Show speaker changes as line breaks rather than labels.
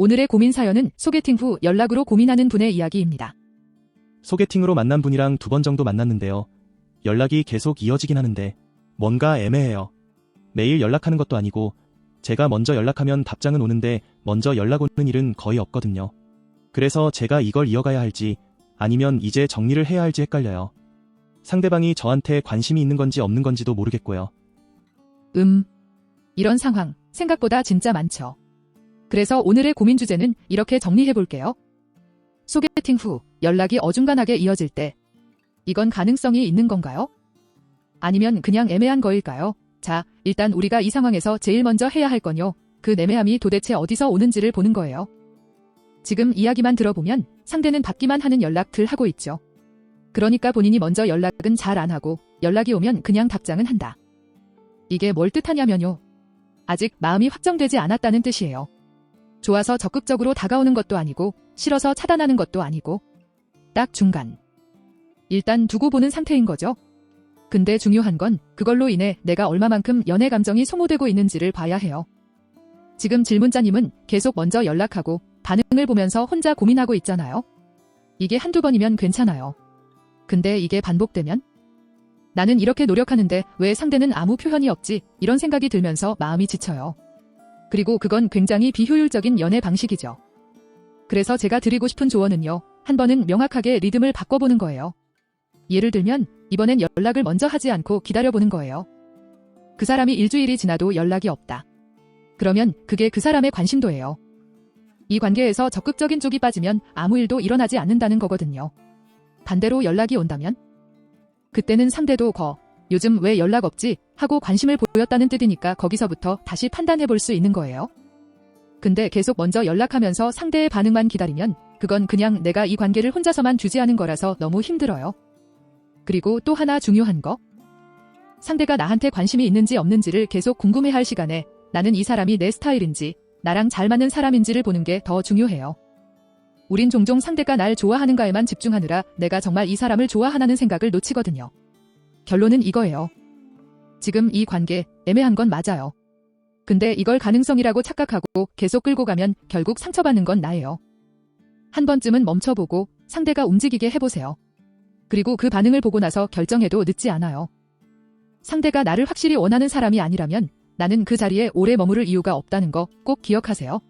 오늘의 고민 사연은 소개팅 후 연락으로 고민하는 분의 이야기입니다.
소개팅으로 만난 분이랑 두 번 정도 만났는데요. 연락이 계속 이어지긴 하는데 뭔가 애매해요. 매일 연락하는 것도 아니고 제가 먼저 연락하면 답장은 오는데 먼저 연락 오는 일은 거의 없거든요. 그래서 제가 이걸 이어가야 할지 아니면 이제 정리를 해야 할지 헷갈려요. 상대방이 저한테 관심이 있는 건지 없는 건지도 모르겠고요.
음. 이런 상황, 생각보다 진짜 많죠. 그래서 오늘의 고민 주제는 이렇게 정리해 볼게요. 소개팅 후 연락이 어중간하게 이어질 때, 이건 가능성이 있는 건가요? 아니면 그냥 애매한 거일까요? 자, 일단 우리가 이 상황에서 제일 먼저 해야 할 건요. 그 애매함이 도대체 어디서 오는지를 보는 거예요. 지금 이야기만 들어보면 상대는 받기만 하는 연락들 하고 있죠. 그러니까 본인이 먼저 연락은 잘 안 하고 연락이 오면 그냥 답장은 한다. 이게 뭘 뜻하냐면요. 아직 마음이 확정되지 않았다는 뜻이에요. 좋아서 적극적으로 다가오는 것도 아니고 싫어서 차단하는 것도 아니고 딱 중간. 일단 두고 보는 상태인 거죠. 근데 중요한 건 그걸로 인해 내가 얼마만큼 연애 감정이 소모되고 있는지를 봐야 해요. 지금 질문자님은 계속 먼저 연락하고 반응을 보면서 혼자 고민하고 있잖아요. 이게 한두 번이면 괜찮아요. 근데 이게 반복되면? 나는 이렇게 노력하는데 왜 상대는 아무 표현이 없지? 이런 생각이 들면서 마음이 지쳐요. 그리고 그건 굉장히 비효율적인 연애 방식이죠. 그래서 제가 드리고 싶은 조언은요. 한 번은 명확하게 리듬을 바꿔보는 거예요. 예를 들면 이번엔 연락을 먼저 하지 않고 기다려보는 거예요. 그 사람이 일주일이 지나도 연락이 없다. 그러면 그게 그 사람의 관심도예요. 이 관계에서 적극적인 쪽이 빠지면 아무 일도 일어나지 않는다는 거거든요. 반대로 연락이 온다면? 그때는 상대도 거, 요즘 왜 연락 없지? 하고 관심을 보였다는 뜻이니까 거기서부터 다시 판단해 볼 수 있는 거예요. 근데 계속 먼저 연락하면서 상대의 반응만 기다리면 그건 그냥 내가 이 관계를 혼자서만 주지하는 거라서 너무 힘들어요. 그리고 또 하나 중요한 거. 상대가 나한테 관심이 있는지 없는지를 계속 궁금해 할 시간에 나는 이 사람이 내 스타일인지 나랑 잘 맞는 사람인지를 보는 게 더 중요해요. 우린 종종 상대가 날 좋아하는가에만 집중하느라 내가 정말 이 사람을 좋아하나는 생각을 놓치거든요. 결론은 이거예요. 지금 이 관계 애매한 건 맞아요. 근데 이걸 가능성이라고 착각하고 계속 끌고 가면 결국 상처받는 건 나예요. 한 번쯤은 멈춰보고 상대가 움직이게 해보세요. 그리고 그 반응을 보고 나서 결정해도 늦지 않아요. 상대가 나를 확실히 원하는 사람이 아니라면 나는 그 자리에 오래 머무를 이유가 없다는 거 꼭 기억하세요.